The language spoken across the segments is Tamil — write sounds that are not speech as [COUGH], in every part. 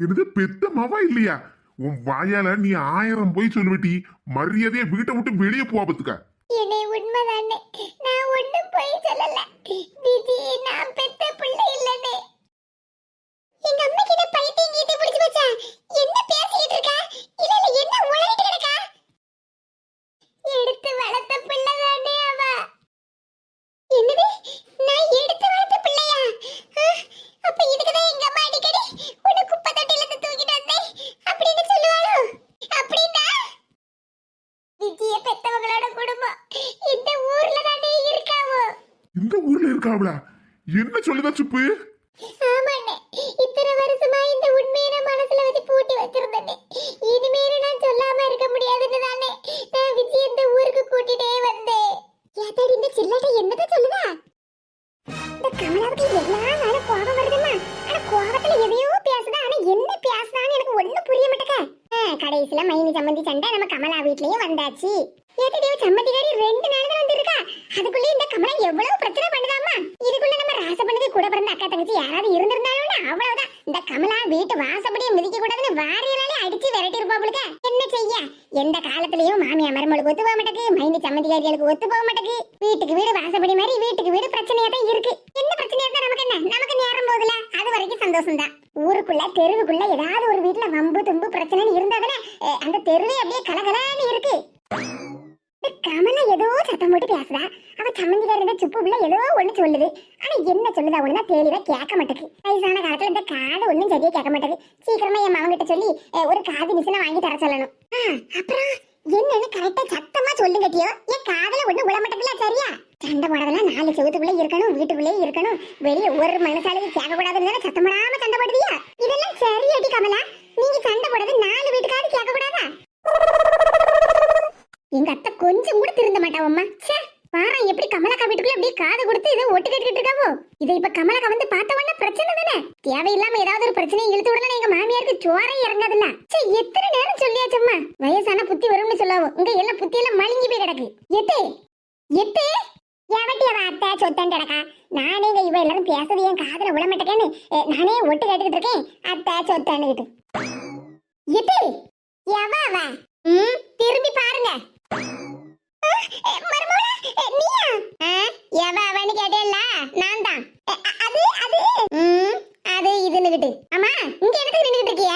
என்னது பெத்த மவா இல்லையா? உன் வாயால நீ ஆயிரம் போய் சொல்லுவட்டி. மரியாதையை வீட்டை விட்டு வெளியே போவதுக்க என்னை உண்மைதானே? நான் ஒண்ணும் போய் சொல்லல. விஜி நான் பெத்த பிள்ளை இல்லனே. எங்க அம்மா கிட்ட பைத்தியம் கீட்டி பிடிச்சு வச்சா என்ன பேசிட்டு இருக்கா? இல்ல இல்ல என்ன உளறிட்டு கிடக்கா எடுத்து வளர்த்த பிள்ளை தானே அவ. என்னது? நான் எடுத்து வளர்த்த பிள்ளையா? அப்ப இதுக்கு தான் எங்க அம்மா அடிக்கடி உன்னை குப்பை தொட்டில இருந்து தூக்கிட்டு வந்தேன் அப்படின்னு சொல்லுவாளோ அப்படின்னா விஜய பெத்தவங்களோட குடும்பம் இந்த ஊர்ல தானே இருக்காவோ? இந்த ஊர்ல இருக்காவளா? என்ன சொல்லுதா சுப்பு? ஆமாண்ணே. இத்தனை வருஷமா இந்த உண்மையை நான் மனசுல வச்சு பூட்டி வச்சிருந்தேனே. இனிமேல நான் சொல்லாம இருக்க முடியாதுன்னு தானே நான் விஜய் இந்த ஊருக்கு கூட்டிட்டே வந்தேன். ஏதாடி இந்த சில்லாட்ட என்னத சொல்லுதா? இந்த கமலாவுக்கு எல்லா நாளும் கோபம் வருதுமா ஆனா கோபத்துல எதையோ பேசுதா. ஆனா என்ன பேசுதான்னு எனக்கு ஒண்ணும் புரிய மாட்டேக்க. கடைசியில மைனி சம்மந்தி சண்டை நம்ம கமலா வீட்லயும் வந்தாச்சு ஏத்தடியோ சம்மந்திகாரி ரெண்டு நாள் தான் வந்திருக்கா அதுக்குள்ள இந்த கமலா எவ்வளவு பிரச்சனை பண்ணுதாமா இதுக்குள்ள நம்ம ராசப்பனுக்கு கூட பிறந்த அக்கா தங்கச்சி யாராவது இருந்திருந்தாலும் அவ்வளவுதான் இந்த கமலா வீட்டு வாசப்படியை மிதிக்க கூடாதுன்னு வாரியாலே அடிச்சு விரட்டி இருப்பாப்புளுக்க என்ன செய்ய எந்த காலத்திலயும் மாமியா மருமகளுக்கு ஒத்து போக மாட்டேக்கு மைனி சம்மந்திகாரிகளுக்கு ஒத்து போக மாட்டேக்கு வீட்டுக்கு வீடு வாசப்படி மாதிரி வீட்டுக்கு வீடு பிரச்சனையா தான் இருக்கு என்ன பிரச்சனையா இருந்தா நமக்கு என்ன நமக்கு நேரம் போகுதுல அது வரைக்கும் சந்தோஷம் தான் ஊருக்குள்ள தெருவுக்குள்ள ஏதாவது ஒரு வீட்டுல வம்பு தும்பு பிரச்சனைன்னு இருந்தாதானே அந்த தெருவே அப்படியே கலகலான்னு இருக்கு. கமலா ஏதோ சத்தம் போட்டு பேசுறா அவ சம்மந்திக்கார இருந்த சுப்பு பிள்ளை ஏதோ ஒண்ணு சொல்லுது. ஆனா என்ன சொல்லுதா ஒண்ணு தெளிவா கேட்க மாட்டேக்கு வயசான காலத்துல இந்த காது ஒண்ணும் சரியா கேட்க மாட்டேது சீக்கிரமா என் மகன் கிட்ட சொல்லி ஒரு காது மிஷினை வாங்கி தர சொல்லணும். அப்புறம்? என்னன்னு கரெக்டா சத்தமா சொல்லுங்க டியோ. என் காதல ஒண்ணு விழ சரியா? சண்டை போடாதெல்லாம் நாலு செவத்துக்குள்ளே இருக்கணும் வீட்டுக்குள்ளே இருக்கணும். வெளியே ஒரு மனசாலையும் கேட்க கூடாதுன்னு சத்தம் போடாம சண்டை போடுதியா? இதெல்லாம் சரியடி கமலா. நீங்க சண்டை போடுறது நாலு வீட்டுக்காவது கேட்க கூடாதா எங்க அத்தை கொஞ்சம் கூட திருந்த மாட்டாவம்மா சே பாரு எப்படி கமலக்கா வீட்டுக்குள்ள அப்படியே காது கொடுத்து இதை ஒட்டு கேட்டுக்கிட்டு இருக்காவோ? இதை இப்ப கமலக்கா வந்து பார்த்த உடனே பிரச்சனை தானே? தேவையில்லாம ஏதாவது ஒரு பிரச்சனையை இழுத்து விடலாம் எங்க மாமியாருக்கு சோரே இறங்காதுல்ல? சே எத்தனை நேரம் சொல்லியாச்சம்மா வயசான புத்தி வரும்னு சொல்லாவோ? உங்க எல்லாம் புத்தி எல்லாம் மழுங்கி போய் கிடக்கு. எட்டு எட்டு எவட்டி அவ அத்தை சொத்தன் கிடக்கா? நானே இங்க இவ எல்லாரும் பேசுறது என் காதுல விழமாட்டேன்னு நானே ஒட்டு கேட்டுக்கிட்டு இருக்கேன் அத்தை சொத்தன்னுகிட்டு. எட்டு எவ அவ? ம் திரும்பி பாருங்க. மருமகளே! நீயா? எவ அவன்னு கேட்டேல்ல? நான் தான் அது அது. ம் அது இதுன்னுகிட்டு. அம்மா இங்க எதுக்கு நின்னுகிட்டு இருக்கிய?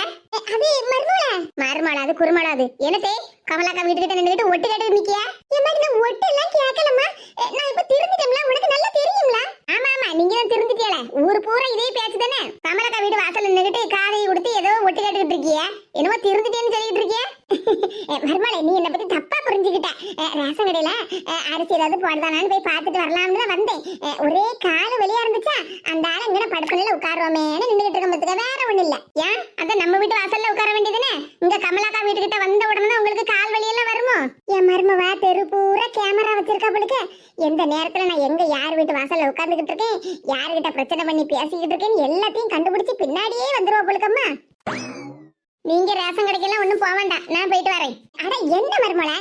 அது மருமகளா? மருமகளா அது குருமகளா அது. என்னத்தே? கமலாக்கா வீட்டுக்கிட்ட நின்னுகிட்டு ஒட்டு கேட்டு நிக்கிய? ஏமா நான் ஒட்டு எல்லாம் கேட்கலம்மா. நான் இப்ப திருந்திட்டேன்ல உனக்கு நல்லா தெரியும்ல? ஆமா ஆமா நீங்க தான் திருந்திட்டீல ஊர் பூரா இதே பேச்சு தானே கமலாக்கா வீட்டு வாசல் நின்னுகிட்டு காதை கொடுத்து ஏதோ ஒட்டு கேட்டுக்கிட்டு இருக்கிய என்னமோ திருந்திட்டேன்னு சொல்லிட்டு இருக்கிய மருமலை நீ என்ன பத்தி தப்பா புரிஞ்சுக்கிட்ட அஹ், ரேஷன் அரிசி ஏதாவது போடுதானான்னு போய் பார்த்துட்டு வரலாம்னு தான் வந்தேன். ஒரே கால் வெளியா இருந்துச்சா? அந்த ஆள் இங்கே படுக்கணும்ல உட்காருவோமேன்னு நின்றுட்டு இருக்க வேற ஒண்ணு இல்ல. ஏன்? அதான் நம்ம வீட்டு வாசல்ல உட்கார வேண்டியதுனே? இங்க கமலாக்கா வீட்டுக்கிட்ட வந்த உடனே உங்களுக்கு கால் வெளியெல்லாம் வருமோ? என் மருமவா தெரு பூரா கேமரா வச்சிருக்கா போலுக்கு. எந்த நேரத்துல நான் எங்க யார் வீட்டு வாசல்ல உட்கார்ந்துகிட்டு இருக்கேன்? யார்கிட்ட பிரச்சனை பண்ணி பேசிக்கிட்டு இருக்கேன்னு எல்லாத்தையும் கண்டுபிடிச்சு பின்னாடியே வந்துருவா போலுக்கம்மா நீங்க ரேஷன் கடைக்கெல்லாம் ஒண்ணும் போக வேண்டாம். நான் போயிட்டு வரேன். அட என்ன மருமல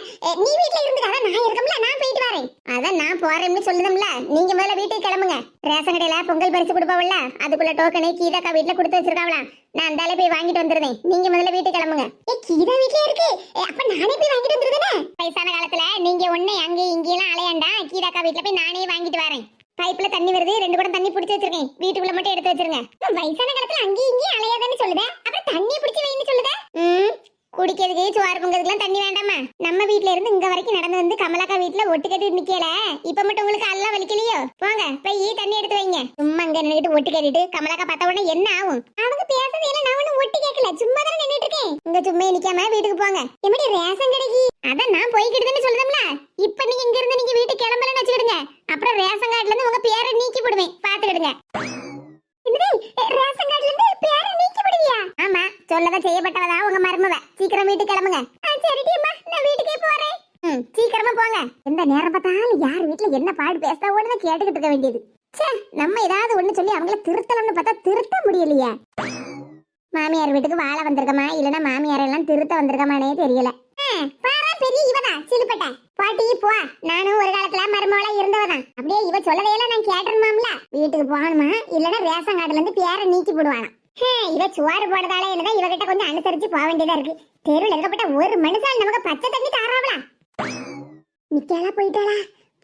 நீ வீட்ல அதான் நான் இருக்கம்ல நான் போயிட்டு வரேன். அதான் நான் போறேன்னு சொல்லுதம்ல. நீங்க முதல்ல வீட்டுக்கு கிளம்புங்க. ரேஷன் கடையில பொங்கல் பரிசு கொடுப்பாவல்ல அதுக்குள்ள டோக்கனை கீதாக்கா வீட்ல கொடுத்து வச்சிருக்காவலாம் நான் அந்தாலே போய் வாங்கிட்டு வந்துருந்தேன் நீங்க முதல்ல வீட்டுக்கு கிளம்புங்க. ஏ கீதா வீட்ல இருக்கு? அப்ப நானே போய் வாங்கிட்டு வந்துருதேனே. வயசான காலத்துல நீங்க ஒண்ணு அங்க இங்கெல்லாம் அலையாண்டா. கீதாக்கா வீட்ல போய் நானே வாங்கிட்டு வரேன். பைப்ல தண்ணி வருது ரெண்டு குடம் தண்ணி பிடிச்சி வச்சிருக்கேன். வீட்டுக்குள்ள மட்டும் எடுத்து வச்சிருங்க. வயசான காலத்துல அங்கேயும் இங்கேயும் அலையாதான்னு சொல்லுதே? அப்புறம் தண்ணி பிடிச்சி வைன்னு சொல்லுதே? ம் குடிக்கிறதுக்கு சோறு பொங்கிறதுக்குலாம் தண்ணி வேண்டாமா? நம்ம வீட்ல இருந்து இங்க வரைக்கும் நடந்து வந்து கமலாக்கா வீட்ல ஒட்டு கட்டி நிக்கல. இப்ப மட்டும் உங்களுக்கு எல்லாம் வலிக்கலையோ? போங்க போய் தண்ணி எடுத்து வைங்க. சும்மா இங்க நின்னுட்டு ஒட்டு கட்டிட்டு கமலாக்கா பார்த்த உடனே என்ன ஆகும்? அவங்க பேசுறது எல்லாம் நான் ஒண்ணும் ஒட்டு கேட்கல. சும்மா தானே நின்னுட்டு இருக்கேன். இங்க சும்மா நிக்காம வீட்டுக்கு போங்க. எப்படி ரேஷன் கடைக்கு. அதான் நான் போய்கிட்டுதுன்னு சொல்லுதம்ல. இப்ப நீங்க இங்க இருந்து நீங்க வீட்டுக்கு கிளம்பல தான் செய்யப்பட்டவதா உங்க மருமவ? சீக்கிரம் வீட்டுக்கு கிளம்புங்க. சரிடியம்மா நான் வீட்டுக்கே போறேன். ம் சீக்கிரமா போங்க. எந்த நேரம் பார்த்தாலும் யார் வீட்ல என்ன பாடு பேசுதா ஓடுன்னு கேட்டுக்கிட்டு இருக்க வேண்டியது. சே நம்ம ஏதாவது ஒண்ணு சொல்லி அவங்கள திருத்தலாம்னு பார்த்தா திருத்த முடியலையே. மாமியார் வீட்டுக்கு வாழ வந்திருக்கமா? இல்லனா மாமியார் எல்லாம் திருத்த வந்திருக்கமானே தெரியல. பாரா பெரிய இவனா? சிலுப்பட்ட. பாட்டி போ. நானும் ஒரு காலத்துல மருமகளா இருந்தவதான். அப்படியே இவ சொல்லதையெல்லாம் நான் கேட்டணுமாம்ல வீட்டுக்கு போகணுமா? இல்லனா ரேஷன் கார்டுல இருந்து பேரை நீக்கி போடுவானா. இவ சுவாறு போடுறதால என்னதான் இவகிட்ட கொஞ்சம் அனுசரிச்சு போக வேண்டியதா இருக்கு. தெருவில் இருக்கப்பட்ட ஒரு மனுஷால் நமக்கு பச்சை தண்ணி தாராவளா நிக்காளா போயிட்டாளா?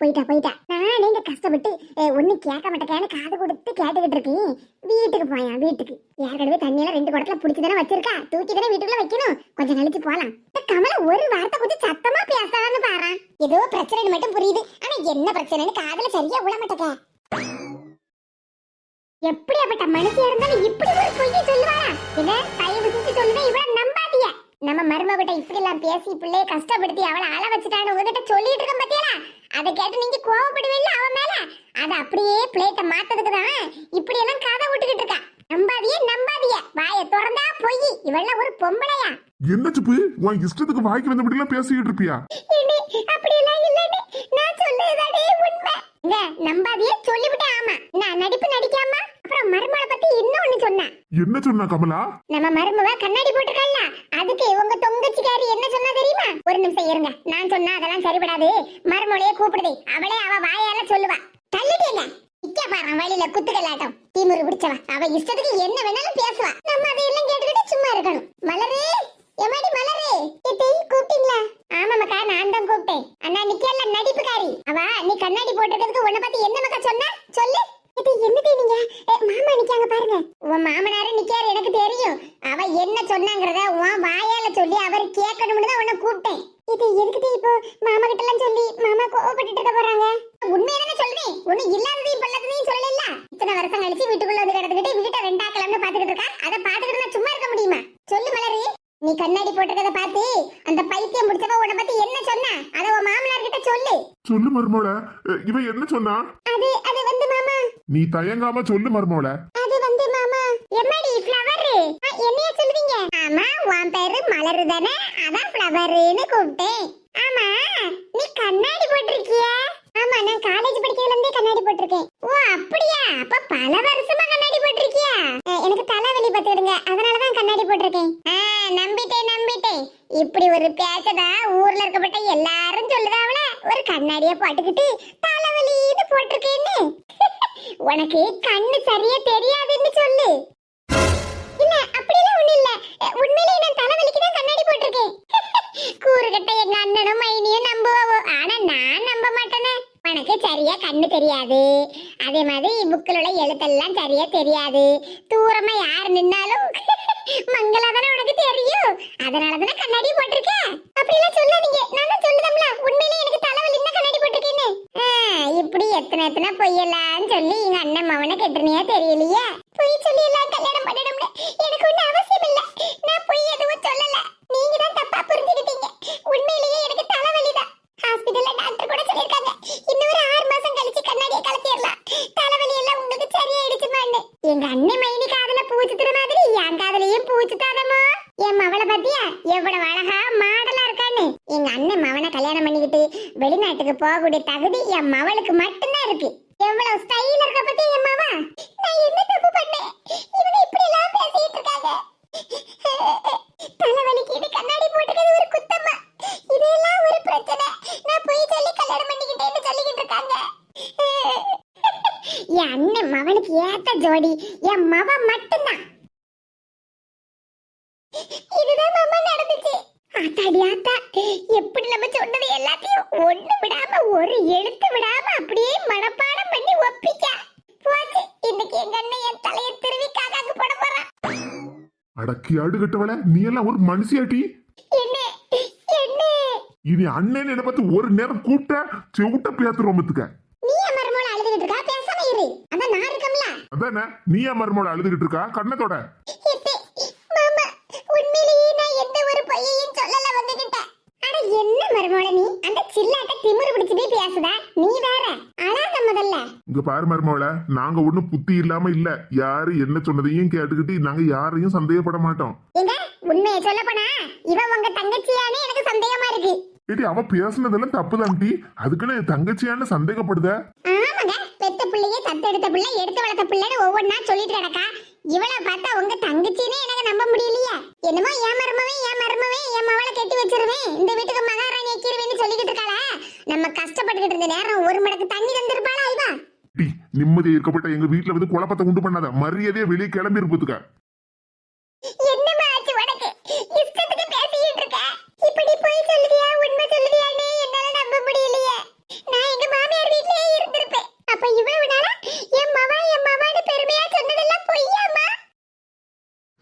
போயிட்டா போயிட்டா. நான் நீங்க கஷ்டப்பட்டு ஒண்ணு கேட்க மாட்டேன்னு காது கொடுத்து கேட்டுக்கிட்டு இருக்கேன். வீட்டுக்கு போயா வீட்டுக்கு. ஏற்கனவே தண்ணியெல்லாம் ரெண்டு குடத்துல புடிச்சு தானே வச்சிருக்கா? தூக்கி தானே வீட்டுக்குள்ள வைக்கணும். கொஞ்சம் கழிச்சு போலாம். கமல ஒரு வார்த்தை கொஞ்சம் சத்தமா பேசாதான்னு பாரு ஏதோ பிரச்சனை மட்டும் புரியுது. ஆனா என்ன பிரச்சனைன்னு காதுல சரியா விழ மாட்டேங்க. எப்படியாப்பட்ட மனுஷியா இருந்தாலும் இப்படி ஒரு பொய்யை சொல்லுவாரா என்ன? தயவு செஞ்சு சொல்லுங்க இவள நம்பாதீங்க. நம்ம மருமகிட்ட இப்படி எல்லாம் பேசி பிள்ளைய கஷ்டப்படுத்தி அவளை அழ வச்சுட்டான்னு உங்ககிட்ட சொல்லிட்டு இருக்கேன் பாத்தியாளா அதை கேட்டு நீங்க கோவப்படுவீல்ல அவன் மேல? அதை அப்படியே பிளேட்டை மாத்ததுக்கு தான் இப்படி எல்லாம் கதை விட்டுக்கிட்டு இருக்கா. நம்பாதியே நம்பாதிய வாயை திறந்தா பொய். இவள ஒரு பொம்பளையா? என்ன சுப்பு உன் இஷ்டத்துக்கு வாய்க்கு வந்தபடி எல்லாம் பேசிக்கிட்டு இருப்பியா? அப்படி எல்லாம் இல்லன்னு நான் சொல்லுதாடே உண்மை இங்க நம்பாதியே சொல்லிவிட்டேன் ஆமா நான் நடிப்பு நடிக்காம அப்புறம் மருமகளை பத்தி இன்னொன்னு சொன்னேன் என்ன சொன்னா கமலா? நம்ம மருமவ கண்ணாடி போட்டிருக்கல்ல அதுக்கு உங்க தொங்கச்சிக்காரி என்ன சொன்னா தெரியுமா? ஒரு நிமிஷம் இருங்க. நான் சொன்னா அதெல்லாம் சரிபடாது. மருமலையே கூப்பிடுது. அவளே அவ வாயால சொல்லுவா. தள்ளிட்டேங்க இக்கே பாரு வழியில குத்துக்கலாட்டம் தீமுரு பிடிச்சவன் அவ இஷ்டத்துக்கு என்ன வேணாலும் பேசுவா. நம்ம அதையெல்லாம் கேட்டுக்கிட்டு சும்மா இருக்கணும் மலரே எமாடி மலரே இத்தை கூப்பிட்டீங்களா ஆமாமக்கா நான் தான் கூப்பிட்டேன் அண்ணா நிக்கல நடிப்புக்காரி அவ நீ கண்ணாடி போட்டிருக்கிறதுக்கு உன்னை பத்தி என்ன மக்கா சொன்னா சொல்லு இது என்னது நீங்க ஏ, மாமா நிக்காங்க பாருங்க உன் மாமனாரு நிக்காரு எனக்கு தெரியும் அவ என்ன சொன்னாங்கறத உன் வாயால சொல்லி அவர் கேட்கணும்னு தான் உன்னை கூப்பிட்டேன் இது எதுக்கு இப்போ மாமா கிட்ட எல்லாம் சொல்லி மாமா கோவப்பட்டுட்டு இருக்க போறாங்க. உண்மையான சொல்றேன் ஒண்ணு இல்லாததையும் பல்லதையும் சொல்லல இத்தனை வருஷம் கழிச்சு வீட்டுக்குள்ள வந்து கிடந்துக்கிட்டு வீட்டை ரெண்டாக்கலாம்னு பாத்துக்கிட்டு இருக்கா? அதை பாத்துக்கிட்டு நான் சும்மா இருக்க முடியுமா? சொல்லு மலரு. நீ கண்ணாடி போட்டிருக்கத பார்த்து அந்த பைத்தியம் முடிச்சவ உன்னை பத்தி என்ன சொன்னா? அத உன் மாமனார் கிட்ட சொல்லு. சொல்லு மருமோள. இவ என்ன சொன்னா? அது அது வந்து மாமா. நீ தயங்காம சொல்லு மருமோள. அது வந்து மாமா. எம்மாடி ஃப்ளவர் என்னைய சொல்லுவீங்க? ஆமா உன் பேரு மலரு தானே அதான் ஃப்ளவர்னு கூப்பிட்டேன் ஆமா நீ கண்ணாடி போட்டிருக்கிய ஆமா நான் காலேஜ் படிக்கிறதுல இருந்தே கண்ணாடி போட்டிருக்கேன் ஓ அப்படியா அப்ப பல வருஷமா கண்ணாடி போட்டிருக்கியா அஹ், எனக்கு தலைவலி பத்துடுங்க அதனாலதான் கண்ணாடி போட்டிருக்கேன் ஆ, நம்பிட்டேன் நம்பிட்டேன் இப்படி ஒரு பேச்சதான் ஊர்ல இருக்கப்பட்ட எல்லாரும் சொல்லுதாவல ஒரு கண்ணாடிய போட்டுக்கிட்டு தலைவலின்னு போட்டிருக்கேன்னு. உனக்கு கண்ணு சரியா தெரியாதுன்னு சொல்லு. இல்ல அப்படியெல்லாம் ஒண்ணு இல்ல. அஹ், உண்மையிலேயே நான் தலைவலிக்கு தான் கண்ணாடி போட்டிருக்கேன். கூறுகட்ட எங்க அண்ணனும் மைனியும் நம்புவாவோ ஆனா நான் நம்ப மாட்டேனே. உனக்கு சரியா கண்ணு தெரியாது. அதே மாதிரி புக்கில் உள்ள எழுத்தெல்லாம் சரியா தெரியாது. தூரமா யார் நின்னாலும் [LAUGHS] மங்களா தானே உனக்கு தெரியும். அதனால தானே கண்ணாடி போட்டிருக்க? அப்படிலாம் சொல்லாதீங்க. நான் தான் சொல்லுதம்ல. உண்மையிலே எனக்கு தலைவலி. தான் கண்ணாடி போட்டிருக்கேன்னு? இப்படி எத்தனை எத்தனை பொய்யலாம்னு சொல்லி எங்க அண்ணன் மவனை கெட்டுனியா தெரியலையே? பொய் சொல்லி எல்லாம் கல்யாணம் பண்ணிடும்ல எனக்கு ஒன்றும் அவசியம் இல்லை நான் பொய் எதுவும் சொல்லலை நீங்க தான் தப்பா புரிஞ்சுக்கிட்டீங்க உண்மையிலேயே எனக்கு தலைவலி தான் ஹாஸ்பிடல்ல டாக்டர் கூட சொல்லிருக்காங்க இன்னும் ஒரு ஆறு மாசம் கழிச்சு கண்ணாடியை கலத்திடலாம் தலைவலி எல்லாம் உங்களுக்கு சரியாயிடுச்சுமான்னு எங்க அண்ணன் மைனி காதுல பூச்சுத்துற மாதிரி என் காதுலயும் பூச்சுத்தாதமோ என் மவளை பத்தியா எவ்வளவு அழகா மாடலா இருக்கான்னு எங்க அண்ணன் மவனை கல்யாணம் பண்ணிக்கிட்டு வெளிநாட்டுக்கு போகக்கூடிய தகுதி என் மவளுக்கு மட்டும்தான் இருக்கு. எவ்வளவு ஸ்டைல் இருக்க பத்தி என் மவா? நான் என்ன தப்பு பண்ணேன்? இவங்க இப்படி எல்லாம் பேசிட்டு இருக்காங்க. தலைவலிக்கு இது கண்ணாடி போட்டுக்கிறது ஒரு குத்தமா? இதெல்லாம் ஒரு பிரச்சனை. நான் போய் சொல்லி கல்யாணம் பண்ணிக்கிட்டேன்னு சொல்லிக்கிட்டு இருக்காங்க. என் அண்ணன் மவனுக்கு ஏத்த ஜோடி என் மவ மட்டும்தான். இதுதான் ஆத்தாடி ஆத்தா எப்படி நம்ம சொன்னது எல்லாத்தையும் ஒண்ணு விடாம ஒரு எழுத்து விடாம அப்படியே மனப்பாடம் பண்ணி ஒப்பிச்சா போச்சு இன்னைக்கு எங்க அண்ணன் என் தலையை திருவி காக்காக்கு போட போறான். அடக்கி அடுகட்டவள நீ எல்லாம் ஒரு மனுஷியாட்டி. என்ன என்ன. இனி அண்ணன் என்ன பார்த்து ஒரு நேரம் கூப்பிட்டா செவுட்ட பேத்துறோம் நீ என் மருமோள அழுதுகிட்டு இருக்கா? பேசாம இரு. அதான் நான் இருக்கம்ல அதானே நீ என் மருமோட அழுதுகிட்டு இருக்கா? கண்ணத்தோட எத்தே, மாமா உண்மையிலேயே நான் எந்த ஒரு பொய்யையும் சொல்லல உங்ககிட்ட அட நீ அந்த சில்லாட்ட திமிரு பிடிச்சு போய் பேசுதா. நீ வேற. அழாத முதல்ல. இங்க பாரு மருமோள நாங்க ஒண்ணும் புத்தி இல்லாம இல்ல. யாரு என்ன சொன்னதையும் கேட்டுக்கிட்டு நாங்க யாரையும் சந்தேகப்பட மாட்டோம். எங்க? உண்மையை சொல்ல போனா இவ உங்க தங்கச்சியானே எனக்கு சந்தேகமா இருக்கு. ஏடி அவ பேசுனதெல்லாம் தப்புதான் டி. அதுக்குன்னு தங்கச்சியான்னு சந்தேகப்படுத? ஆமாங்க. பெத்த பிள்ளைய தத்தெடுத்த பிள்ளை எடுத்து வளர்த்த பிள்ளைன்னு ஒவ்வொன்னா சொல்லிட்டு கிடக்கா இவள பார்த்தா உங்க தங்கச்சினே எனக்கு நம்ப முடியலையே. என்னமோ ஏன் மருமவே ஏன் மருமவே என் மவளை கட்டி வச்சிருவேன். இந்த வீட்டுக்கு மகாராணி வைக்கிறவேன்னு சொல்லிக்கிட்டு இருக்காளா? நம்ம கஷ்டப்பட்டுக்கிட்டு இருந்த நேரம் ஒரு மடக்கு தண்ணி தந்திருப்பாளா இவா? நிம்மதி இருக்கப்பட்ட எங்க வீட்டுல வந்து குழப்பத்தை உண்டு பண்ணாத. மரியாதையா வெளியே கிளம்பி இருப்பதுக்க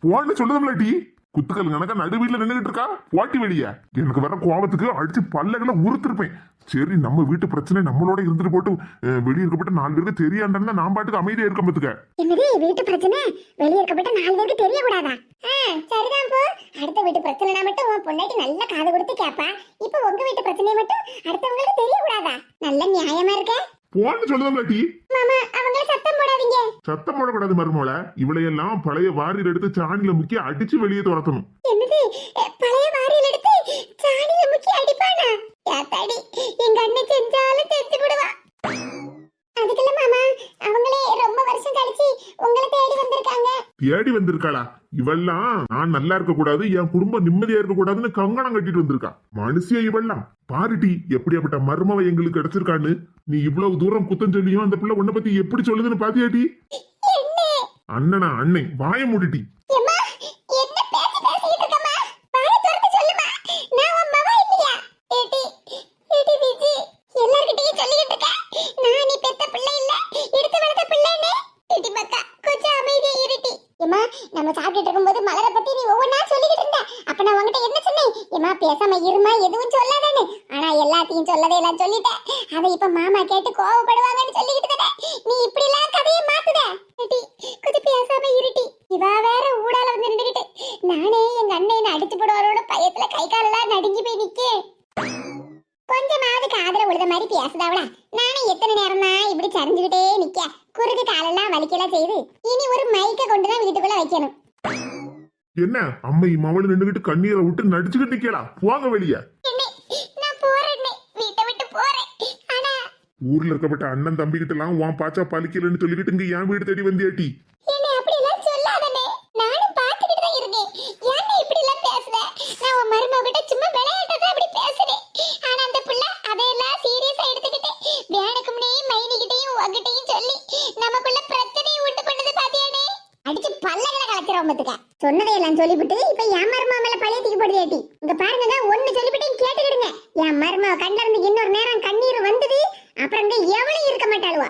போன்னு சொல்லுதுல டி. குத்துக்கல் கணக்கா நடு வீட்டுல நின்றுகிட்டு இருக்கா? வாட்டி வெளிய. எனக்கு வர கோபத்துக்கு அடிச்சு பல்லகளை உறுத்திருப்பேன். சரி நம்ம வீட்டு பிரச்சனை நம்மளோட இருந்துட்டு போட்டு வெளியே இருக்கப்பட்ட நாலு பேருக்கு தெரியாண்டா நான் பாட்டுக்கு அமைதியா இருக்க பத்துக்க. என்னது வீட்டு பிரச்சனை? வெளியே இருக்கப்பட்ட நாலு பேருக்கு தெரியக்கூடாதா? ஆ, சரிதான் போ. அடுத்த வீட்டு பிரச்சனைனா மட்டும் உன் பொண்டாட்டி நல்ல காது கொடுத்து கேப்பா. இப்போ உங்க வீட்டு பிரச்சனையை மட்டும் அடுத்தவங்களுக்கு தெரியக்கூடாதா? நல்ல நியாயமா இருக்கேன் போன்னு சொல்லுதுல டி. மாமா அவங்கள சத்தம் போடக்கூடாது மருமோள. இவளையெல்லாம் பழைய வாரியில் எடுத்து சாணியில முக்கி அடிச்சு வெளியே துரத்தணும். பழைய வாரியில் எடுத்து சாணியில முக்கி அடிப்பானா? யாத்தாடி எங்க அண்ணன் செஞ்சாலும் செஞ்சு விடுவா அதுக்குள்ள மாமா அவங்களே ரொம்ப வருஷம் கழிச்சு உங்களை தேடி தேடி வந்திருக்காளா? இவெல்லாம் நான் நல்லா இருக்க கூடாது என் குடும்பம் நிம்மதியா இருக்க கூடாதுன்னு கங்கணம் கட்டிட்டு வந்திருக்கா. மனுஷியா இவெல்லாம் பாருடி எப்படியாப்பட்ட மருமவ எங்களுக்கு கிடைச்சிருக்கான்னு. நீ இவ்வளவு தூரம் குத்தம் சொல்லியும் அந்த பிள்ளை உன்னை பத்தி எப்படி சொல்லுதுன்னு பாத்தியாட்டி அண்ணனா அண்ணே வாய மூடிட்டி எம்மா என்ன பேச்சு பேசிட்டு இருக்கம்மா வாய திறந்து சொல்லுமா நான் உன் மவ இல்லையா ஏடி ஏடி விஜி எல்லார்கிட்டயும் சொல்லிட்டு இருக்க நான் நீ பெத்த பிள்ளை இல்ல எடுத்து வளர்த்த பிள்ளைன்னு ஏடி மக்கா கொஞ்சம் அமைதியா இருட்டி எம்மா நம்ம சாப்பிட்டுட்டு இருக்கும்போது மலரை பத்தி நீ ஒவ்வொன்றா சொல்லிக்கிட்டு இருந்த அப்ப நான் உன்கிட்ட என்ன சொன்னேன் எம்மா பேசாம இருமா எதுவும் சொல்லாதேன்னு ஆனா எல்லாத்தையும் சொல்லதே எல்லாம் சொல்லிட்டேன் அதை இப்ப மாமா கேட்டு கோவப்படுவாங்கன்னு சொல்லிக்கிட்டு தானே நீ இப்படி எல்லாம் கதையை ஏடி கொஞ்சம் பேசாம இருட்டி. இவா வேற ஊடால வந்து நின்றுகிட்டு நானே எங்க அண்ணன் அடிச்சு போடுவாரோட பயத்துல கை காலெல்லாம் நடுங்கி போய் நிக்கே. கொஞ்சமாவது காதுல உழுத மாதிரி பேசுதாவளா. நானும் எத்தனை நேரம் தான் இப்படி சரிஞ்சுக்கிட்டே நிக்க. குறுக்கு காலெல்லாம் வலிக்கலாம் செய்து இனி ஒரு மைக்க கொண்டுதான் வீட்டுக்குள்ள வைக்கணும். என்ன? அம்மை மவளு நின்னுகிட்டு கண்ணீரை விட்டு நடிச்சுக்கிட்டு நிக்கலா போங்க வெளிய நான் போறேன் வீட்டை விட்டு போறேன் ஆனா ஊர்ல இருக்கப்பட்ட அண்ணன் தம்பி கிட்ட எல்லாம் உன் பாச்சா பலிக்கலன்னு சொல்லிக்கிட்டு இங்க என் வீடு தேடி வந்தியாட்டி? பிள்ளை பிரச்சனையை பண்ணது பாத்தியானே அடிச்சு சொன்னதையெல்லாம் சொல்லிவிட்டு இப்ப என் மருமா மேல பழைய தூக்கி போடுதியாட்டி இங்க பாருங்க ஒண்ணு சொல்லிவிட்டு கேட்டுக்கிடுங்க. என் மருமா கண்ணுல இருந்து இன்னொரு நேரம் கண்ணீர் வந்து அப்புறம் எவளும் இருக்க மாட்டாளுவா.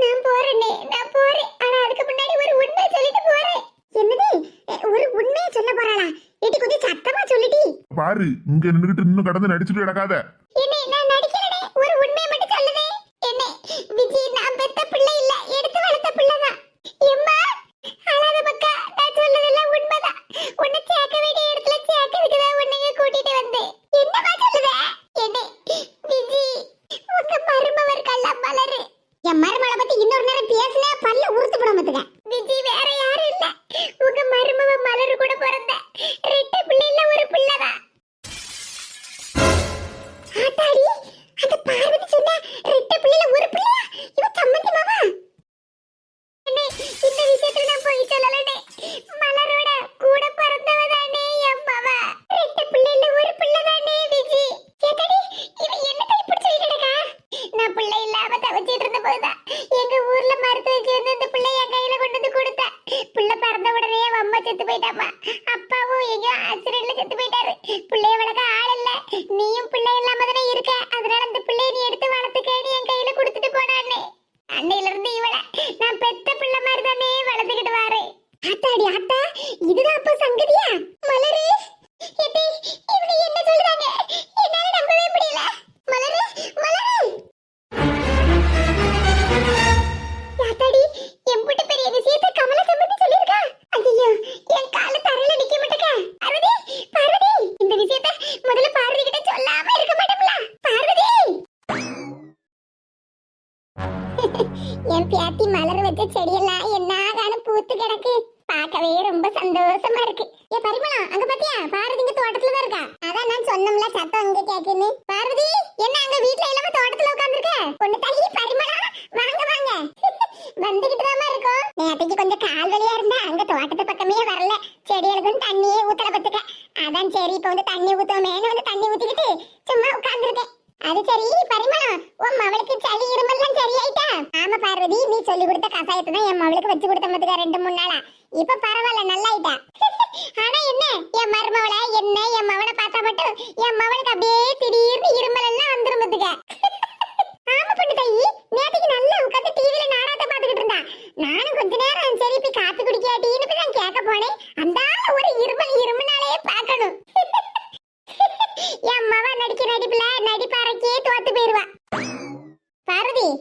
நான் போறேனே நான் போறேன். ஆனா அதுக்கு முன்னாடி ஒரு உண்மை சொல்லிட்டு போறேன். என்னது? ஒரு உண்மையை சொல்ல போறாளா? ஏட்டி கொஞ்சம் சத்தமா சொல்லிட்டி பாரு இங்க நின்னுகிட்டு இன்னும் கடந்து நடிச்சுட்டு கிடக்காத. என்ன உறுத்து அன்னையில இருந்து இவள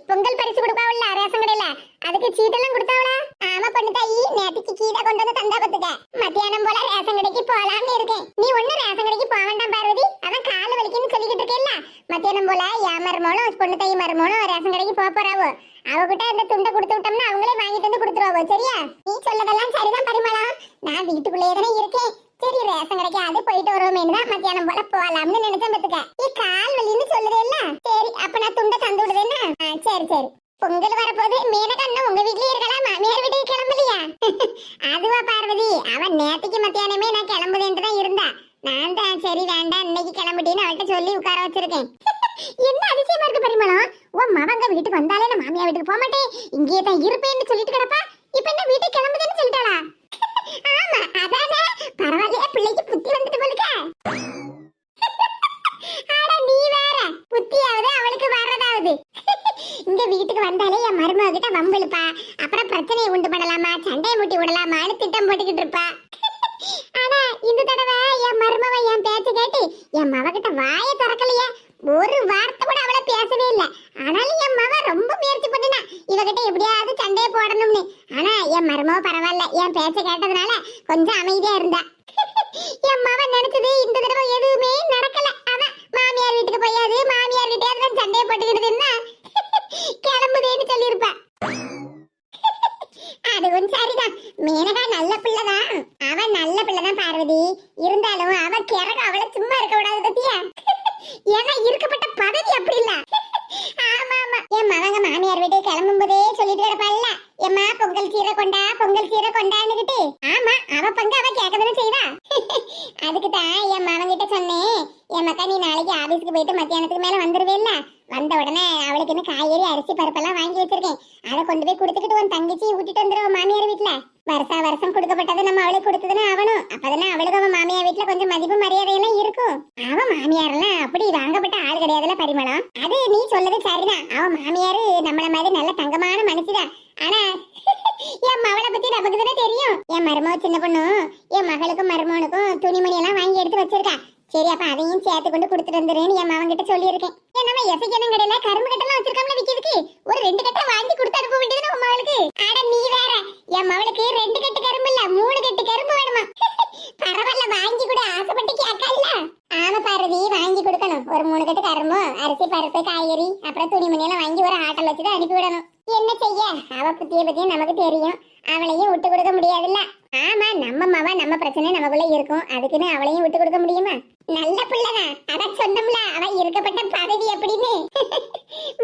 பொங்கல் பரிசு கொடுப்பாவுல ரேஷன் கடையில. அதுக்கு சீட்டெல்லாம் கொடுத்தாவுல ஆமா பொண்ணு தாயி நேத்துக்கு கீதா கொண்டு வந்து தந்தா பத்துக்க மத்தியானம் போல ரேஷன் கடைக்கு போலாம்னு இருக்கேன். நீ ஒண்ணு ரேஷன் கடைக்கு போக வேண்டாம் பார்வதி. அவன் கால் வலிக்குன்னு சொல்லிக்கிட்டு இருக்கேன்ல. மத்தியானம் போல என் மருமகளும் பொண்ணு தாயி மருமகளும் ரேஷன் கடைக்கு போக போறாவோ. அவகிட்ட அந்த துண்டை கொடுத்து விட்டோம்னா அவங்களே வாங்கிட்டு வந்து கொடுத்துருவாவோ சரியா? நீ சொல்லதெல்லாம் சரிதான் பரிமளா. நான் வீட்டுக்குள்ளேயே தானே இருக்கேன். சரி ரேஷன் கடைக்கு அது போயிட்டு வருவோமேனு தான் மத்தியானம் போல போலாம்னு நினைச்சேன் பத்துக்க நீ கால் வலின்னு சொல்லுதேல்ல சரி அப்ப நான் துண்டை தந்து விடுதேன்னா சரி சரி. பொங்கல் வரப்போது மேனகண்ணா உங்க வீட்லயே இருக்கலாம். மாமியார் வீட்டுக்கு கிளம்பலையா? [LAUGHS] அதுவா பார்வதி. அவன் நேத்துக்கு மத்தியானமே நான் கிளம்புதேன்ட்டு தான் இருந்தா நான் தான் சரி வேண்டாம் இன்னைக்கு கிளம்பிட்டேன்னு அவள்கிட்ட சொல்லி உட்கார வச்சிருக்கேன். [LAUGHS] என்ன அதிசயமா இருக்கு பரிமளம் உன் மவங்க வீட்டுக்கு வந்தாலே நான் மாமியார் வீட்டுக்கு போக மாட்டேன். இங்கேயே தான் இருப்பேன்னு சொல்லிட்டு கிடப்பா. இப்ப என்ன வீட்டுக்கு கிளம்புதுன்னு சொல்லிட்டாளா? ஆமா அதானே? பரவாயில்லையே பிள்ளைக்கு புத்தி வந்துட்டு போலுக்க. அட நீ வேற. புத்தியாவது அவளுக்கு வர்றதாவது. இங்க வீட்டுக்கு வந்தாலே என் மருமக கிட்ட வம்பிழுப்பா அப்புறம் பிரச்சனையை உண்டு பண்ணலாமா? சண்டையை முட்டி விடலாமான்னு திட்டம் போட்டுக்கிட்டு இருப்பா. ஆனா இந்த தடவை என் என் பேச்ச கேட்டு என் வாயை திறக்கலையே. ஒரு வார்த்தை கூட அவளை பேசவே இல்ல. ஆனாலும் என் மவ ரொம்ப முயற்சி பண்ணினா. இவகிட்ட எப்படியாவது சண்டையை போடணும்னு. ஆனா என் மருமவ பரவாயில்ல. என் பேச்ச கேட்டதுனால கொஞ்சம் அமைதியா இருந்தா. [LAUGHS] என் மவ நினைச்சது இந்த தடவை எதுவுமே நடக்கல அதான் மாமியார் வீட்டுக்கு போயாது மாமியார் வீட்டையாவது தான் சண்டையை போட்டுக்கிட்டதுன்னா கிளம்புதேன்னு சொல்லியிருப்பா அதுவும் சரிதான் மேனகா நல்ல பிள்ளைதான் அவன் நல்ல பிள்ளைதான் பார்வதி இருந்தாலும் அவ கிறக அவளை சும்மா இருக்க விடாது பத்தியா ஏன்னா இருக்கப்பட்ட பதவி அப்படி இல்ல ஆமா ஆமா என் மகங்க மாமியார் வீட்டுக்கு கிளம்பும் போதே சொல்லிட்டு கிடப்பாள்ல எம்மா பொங்கல் சீரை கொண்டா பொங்கல் சீரை கொண்டான்னுகிட்டு ஆமா அவ பங்கு அவ கேட்கதானே செய்வா அதுக்கு தான் என் மகன் கிட்ட சொன்னேன் என் மக்கா நீ நாளைக்கு ஆபீஸ்க்கு போயிட்டு மத்தியானத்துக்கு மேல வந்துருவேல்ல வந்த உடனே அவளுக்கு என்ன காய்கறி அரிசி பருப்பெல்லாம் வாங்கி வச்சிருக்கேன் அதை கொண்டு போய் கொடுத்துக்கிட்டு உன் தங்கச்சி விட்டுட்டு வந்துருவோம் மாமியார் வீட்டுல வருஷா வருஷம் கொடுக்கப்பட்டது நம்ம அவளுக்கு கொடுத்ததுன்னு அவனும் அப்பதானே அவளுக்கு அவன் மாமியார் வீட்டுல கொஞ்சம் மதிப்பு மரியாதையெல்லாம் இருக்கும். அவ மாமியார் எல்லாம் அப்படி வாங்கப்பட்ட ஆள் கிடையாதுல பரிமளம். அது நீ சொல்லது சரிதான். அவன் மாமியாரு நம்மள மாதிரி நல்ல தங்கமான மனுஷிதான். ஆனா [LAUGHS] என் மவளை பத்தி நமக்கு தானே தெரியும். என் மருமக சின்ன பொண்ணு என் மகளுக்கும் மருமகனுக்கும் துணிமணி எல்லாம் வாங்கி எடுத்து வச்சிருக்கா. சரி அப்ப அதையும் சேர்த்து கொண்டு கொடுத்துட்டு வந்துருன்னு என் மவன் கிட்ட சொல்லியிருக்கேன். ஏன் நம்ம எசைக்கணும் கடையில கரும்பு கட்டெல்லாம் வச்சிருக்காமல விக்கிறதுக்கு? ஒரு ரெண்டு கட்டை வாங்கி கொடுத்து அனுப்ப வேண்டியது உன் மகளுக்கு அட நீ வேற. என் மவளுக்கு ரெண்டு கட்டு கரும்பு இல்ல மூணு கட்டு கரும்பு வேணுமா? [LAUGHS] பரவாயில்ல வாங்கி கூட ஆசைப்பட்டு கேட்கல ஆமா பார்வதி வாங்கி கொடுக்கணும். ஒரு மூணு கட்டு கரும்பு அரிசி பருப்பு காய்கறி அப்புறம் துணிமணி எல்லாம் வாங்கி ஒரு ஆட்டல் வச்சுதான் அனுப்பி விடணும். என்ன செய்ய? அவ புத்திய பத்தியும் நமக்கு தெரியும். அவளையும் விட்டு கொடுக்க முடியாதுல்ல. ஆமா நம்ம மவ நம்ம பிரச்சனை நமக்குள்ள இருக்கும். அதுக்குன்னு அவளையும் விட்டு கொடுக்க முடியுமா? நல்ல பிள்ளைதான் அதான் சொன்னோம்ல அவ இருக்கப்பட்ட பதவி அப்படின்னு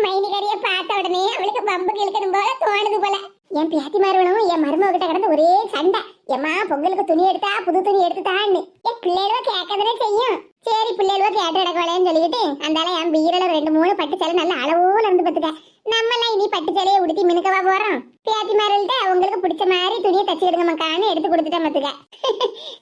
மைனிகாரிய பார்த்த உடனே அவளுக்கு பம்பு கிழக்கணும் போல தோணுது போல. என் பியாத்தி மருவனும் என் மருமக கிட்ட கிடந்து ஒரே சண்டை. எம்மா பொங்கலுக்கு துணி எடுத்தா புது துணி எடுத்துட்டான்னு என் பிள்ளைகளும் கேட்கதானே செய்யும். சரி பிள்ளைகளோ கேட்டு கிடக்கலைன்னு சொல்லிட்டு அந்தால என் வீரல ரெண்டு மூணு பட்டு சேலை நல்ல அளவோல இருந்து பத்துக்க நம்மலாம் இனி பட்டு சேலையை உடுத்தி மினுக்கவா போறோம். பேத்தி மாறல்ட்ட உங்களுக்கு பிடிச்ச மாதிரி துணியை தச்சுக்கிடுங்க மக்கான்னு எடுத்து கொடுத்துட்டேன் மத்துக்க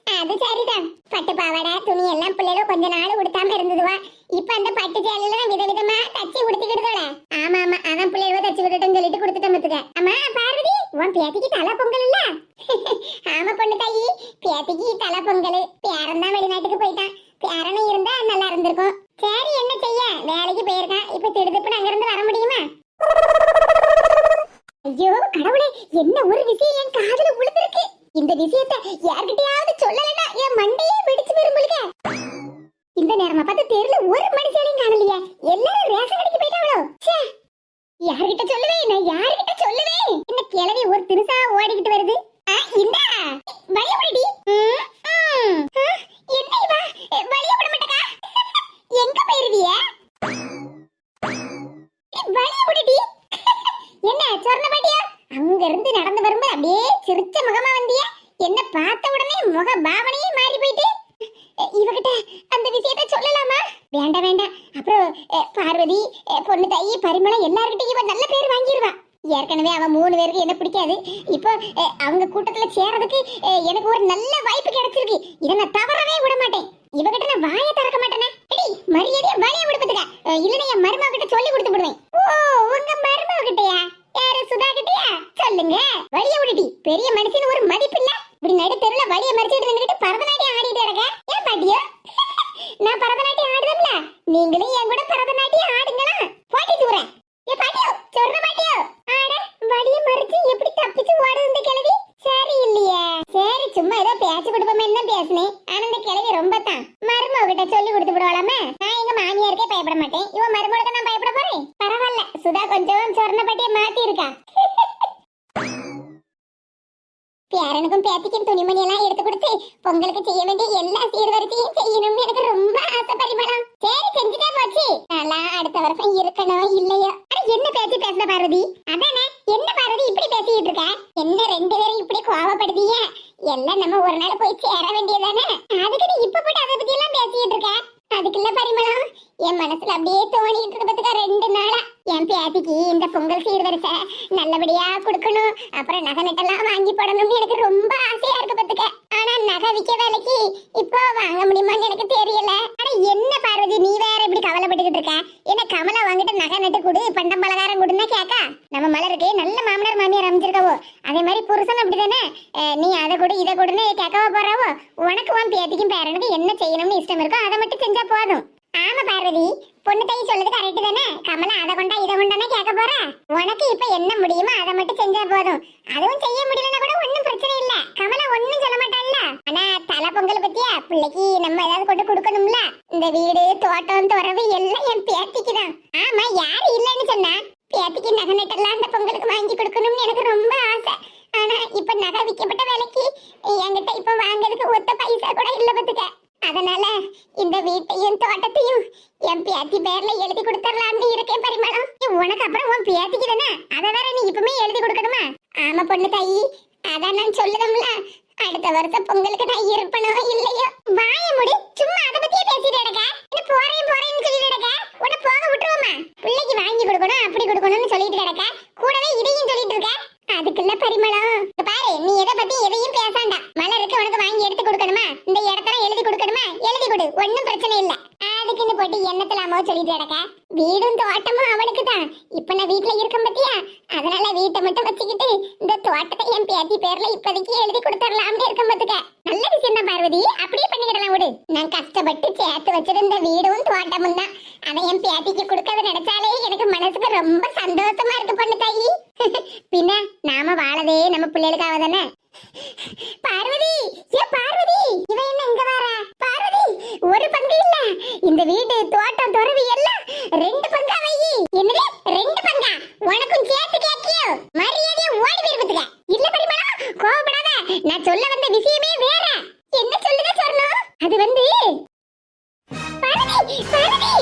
[LAUGHS] அது சரிதான். பட்டு பாவாடை துணி எல்லாம் பிள்ளைகளும் கொஞ்ச நாள் உடுத்தாம இருந்ததுவா. இப்ப அந்த பட்டு சேலையில விதவிதமா தச்சு உடுத்திக்கிடுதோல ஆமா ஆமா அதான் பிள்ளைகளோ தச்சு விட்டுட்டேன்னு சொல்லிட்டு கொடுத்துட்டேன் மத்துக்க அம்மா பார்வதி உன் பேத்திக்கு தலை பொங்கல் இல்ல? [LAUGHS] ஆமா பொண்ணு தாயி. பேத்திக்கு தலை பொங்கல் பேரன் தான் வெளிநாட்டுக்கு போயிட்டான் பேரனும் இருந்தா நல்லா இருந்திருக்கும் சரி என்ன செய்ய வேலைக்கு போயிருக்கான் இப்ப திடுதுப்புன்னு அங்க இருந்து வர முடியுமா ஐயோ கடவுளே என்ன ஒரு விஷயம் என் காதுல விழுந்திருக்கு இந்த விஷயத்தை யார்கிட்டயாவது சொல்லலைன்னா என் மண்டையே வெடிச்சு பெரும்புலுக இந்த நேரமா பார்த்து தெருல ஒரு மனுஷனையும் காணலையே எல்லாரும் ரேஷன் கடைக்கு போயிட்டாங்களோ ச்சே யார்கிட்ட சொல்லுவேன் நான் யார்கிட்ட சொல்லுவேன் என்ன கிளவி ஒரு தினுசா ஓடிக்கிட்டு வருது ஆ, இந்தா வழிய விடுடி ம், ம். ஆ, என்ன இவா வழிய விட மாட்டேக்கா எங்க போயிருவிய வழிய விடுடி என்ன சொர்ண பாட்டியா அங்க இருந்து நடந்து வரும்போது அப்படியே சிரிச்ச முகமா வந்தியா என்ன பார்த்த உடனே முக பாவனையே மாறி போயிட்டு இவகிட்ட அந்த விஷயத்தை சொல்லலாமா? வேண்டாம் வேண்டாம். அப்புறம் பார்வதி பொண்ணு தாயி பரிமளம் எல்லார்கிட்டயும் இவ நல்ல பேர் வாங்கிடுவான் ஏற்கனவே அவன் மூணு பேருக்கு என்ன பிடிக்காது. இப்போ அவங்க கூட்டத்துல சேர்றதுக்கு எனக்கு ஒரு நல்ல வாய்ப்பு கிடைச்சிருக்கு. இதை நான் தவறவே விட மாட்டேன். இவகிட்ட நான் வாயை திறக்க மாட்டேனே. மரியாதையை வழியை விடுப்பதுக்க இல்லைன்னா என் மருமக கிட்ட சொல்லி கொடுத்து விடுவேன். ஓ உங்க மருமக கிட்டயா? யாரு சுதா கிட்டயா? சொல்லுங்க. வழிய விடுடி. பெரிய மனுஷன் ஒரு மதிப்பு இல்லை. இப்படி நடு தெருல வழிய மறிச்சிட்டு நின்னுட்டு பரதநாட்டியம் ஆடிட்டு இருக்க ஏன் பாட்டியோ? நான் பரதநாட்டியம் ஆடுதம்ல. நீங்களும் என் கூட பரதநாட்டியம் ஆடுங்களா போட்டி தூரேன். ஏ பாட்டியோ சொல்ற பாட்டியோ. ஆட வழிய மறிச்சு எப்படி தப்பிச்சு ஓடுது இந்த கிழவி? சரி இல்லையே சரி சும்மா ஏதோ பேச்சு கொடுப்போமே என்ன பேசுனேன் இவட்ட சொல்லி கொடுத்து விடுவாளாமே நான் எங்க மாமியாருக்கே பயப்பட மாட்டேன் இவன் மருமகளுக்கு நான் பயப்பட போறேன் பரவாயில்ல சுதா கொஞ்சம் சொர்ணப்பட்டியை மாத்தி இருக்கா பேரனுக்கும் பேத்திக்கும் துணிமணி எல்லாம் எடுத்து கொடுத்து பொங்கலுக்கு செய்ய வேண்டிய எல்லா சீர்வரிசையும் செய்யணும்னு எனக்கு ரொம்ப ஆசை பரிமளம் சரி செஞ்சுட்டே போச்சு நல்லா அடுத்த வருஷம் இருக்கணும் இல்லையோ அட என்ன பேச்சு பேசுற பார்வதி அதானே என்ன பார்வதி இப்படி பேசிட்டு இருக்க என்ன ரெண்டு பேரும் இப்படி கோவப்படுதீங்க எல்லாம் நம்ம ஒரு நாள் போய் சேர வேண்டியதானே அதுக்கு நீ இப்ப போட்டு அதை பத்தி எல்லாம் பேசிட்டு இருக்க அதுக்குள்ள பரிமளம் என் மனசுல அப்படியே தோணிட்டு இருப்பதுக்கு ரெண்டு நாளா என் பேத்திக்கு இந்த பொங்கல் சீர்வரிசை நல்லபடியா கொடுக்கணும் அப்புறம் நகை நட்டெல்லாம் வாங்கி போடணும்னு எனக்கு ரொம்ப ஆசையா இருக்கு பத்துக்க. ஆனா நகை விக்க வேலைக்கு இப்போ வாங்க முடியுமான்னு எனக்கு தெரியல. ஆனா என்ன பார்வதி நீ வேற இப்படி கவலைப்பட்டுக்கிட்டு இருக்க? என்ன கமலா வாங்கிட்டு நகை நட்டு கொடு பண்டம் பலகாரம் கொடுன்னா கேக்கா? நம்ம மலருக்கு நல்ல மாமனார் மாமியார் அமைஞ்சிருக்கவோ? அதே மாதிரி புருஷன் அப்படிதானே? நீ அதை கொடு இதை கொடுன்னு கேட்கவா போறாவோ? உனக்கு உன் பேத்திக்கும் பேரனுக்கு என்ன செய்யணும்னு இஷ்டம் இருக்கோ அதை மட்டும் செஞ்சா போதும். ஆமா பார்வதி பொண்ணு தை சொல்லுது கரெக்ட் தானே? கமலா அதை கொண்டா இதை கொண்டானே கேட்க போற? உனக்கு இப்ப என்ன முடியுமோ அதை மட்டும் செஞ்சா போதும். அதுவும் செய்ய முடியலன்னா கூட ஒன்னும் பிரச்சனை இல்ல. கமலா ஒண்ணும் சொல்ல மாட்டாள்ல. ஆனா தலை பொங்கல் பத்தியா? பிள்ளைக்கு நம்ம ஏதாவது கொண்டு கொடுக்கணும்ல. இந்த வீடு தோட்டம் துறவு எல்லாம் என் பேத்திக்குதான் தான் ஆமா யாரு இல்லைன்னு சொன்னா பேத்திக்கு நகை நட்டெல்லாம் அந்த பொங்கலுக்கு வாங்கி கொடுக்கணும்னு எனக்கு ரொம்ப ஆசை ஆனா இப்ப நகை விற்கப்பட்ட விலைக்கு என்கிட்ட இப்ப வாங்குறதுக்கு ஒத்த பைசா கூட இல்ல பத்துக்க அதனால இந்த வீட்டையும் தோட்டத்தையும் என் பேத்தி பேர்ல எழுதி கொடுத்துடலாம்னு இருக்கேன் பரிமளம் ஏய், உனக்கு அப்புறம் உன் பேத்திக்கு தானே அதை வேற நீ இப்பவுமே எழுதி கொடுக்கணுமா ஆமா பொண்ணு தாயி அதான் நான் சொல்லுதம்ல அடுத்த வருஷம் பொங்கலுக்கு நான் இருப்பனோ இல்லையோ வாய முடி சும்மா அதை பத்தியே பேசிட்டு கிடக்க என்ன போறேன் போறேன்னு சொல்லிட்டு கிடக்க உன்னை போக விட்டுருவோமா பிள்ளைக்கு வாங்கி கொடுக்கணும் அப்படி கொடுக்கணும்னு சொல்லிட்டு கிடக்க கூடவே இதையும் சொல்லிட்டு இருக்க அதுக்குள்ள பரிமளம் இங்க பாரு நீ எதை பத்தி எதையும் பேசாண்டா மலருக்கு உனக்கு வாங்கி எடுத்து கொடுக்கணுமா இந்த இடத்துல எழுதி கொடுக்கணுமா எழுதி கொடு ஒண்ணும் பிரச்சனை இல்ல அதுக்குன்னு போட்டு எண்ணத்தலாமோ சொல்லிட்டு கிடக்க வீடும் தோட்டமும் அவளுக்கு தான் இப்ப நான் வீட்டுல இருக்கேன் பத்தியா அதனால வீட்டை மட்டும் வச்சுக்கிட்டு இந்த தோட்டத்தை என் பேத்தி பேர்ல இப்போதைக்கு எழுதி கொடுத்துடலாம்னு இருக்க பாத்துக்க. நல்ல விஷயம் தான் பார்வதி. அப்படியே பண்ணிக்கிடலாம் விடு. நான் கஷ்டப்பட்டு சேர்த்து வச்சிருந்த வீடும் தோட்டமும் தான். அதை என் பேத்திக்கு கொடுக்கறத நினைச்சாலே எனக்கு மனசுக்கு ரொம்ப சந்தோஷமா இருக்கு பொண்ணு தாயி. [LAUGHS] பின்ன நாம வாழதே நம்ம பிள்ளைகளுக்காக தானே? பார்வதி ஏ பார்வதி இவ என்ன இங்க வரா? பார்வதி ஒரு பங்கு இல்ல. இந்த வீடு தோட்டம் துறவி எல்லாம் ரெண்டு பங்கா வை என்னது? ரெண்டு பங்கா? உனக்கும் சேர்த்து கேக்கியோ மரியாதையா ஓடி போயிருப்பதுங்க இல்ல பரிமளா கோவப்படாத. நான் சொல்ல வந்த விஷயமே வேற. என்ன சொல்லுங்க சொல்லணும் அது வந்து பார்வதி பார்வதி!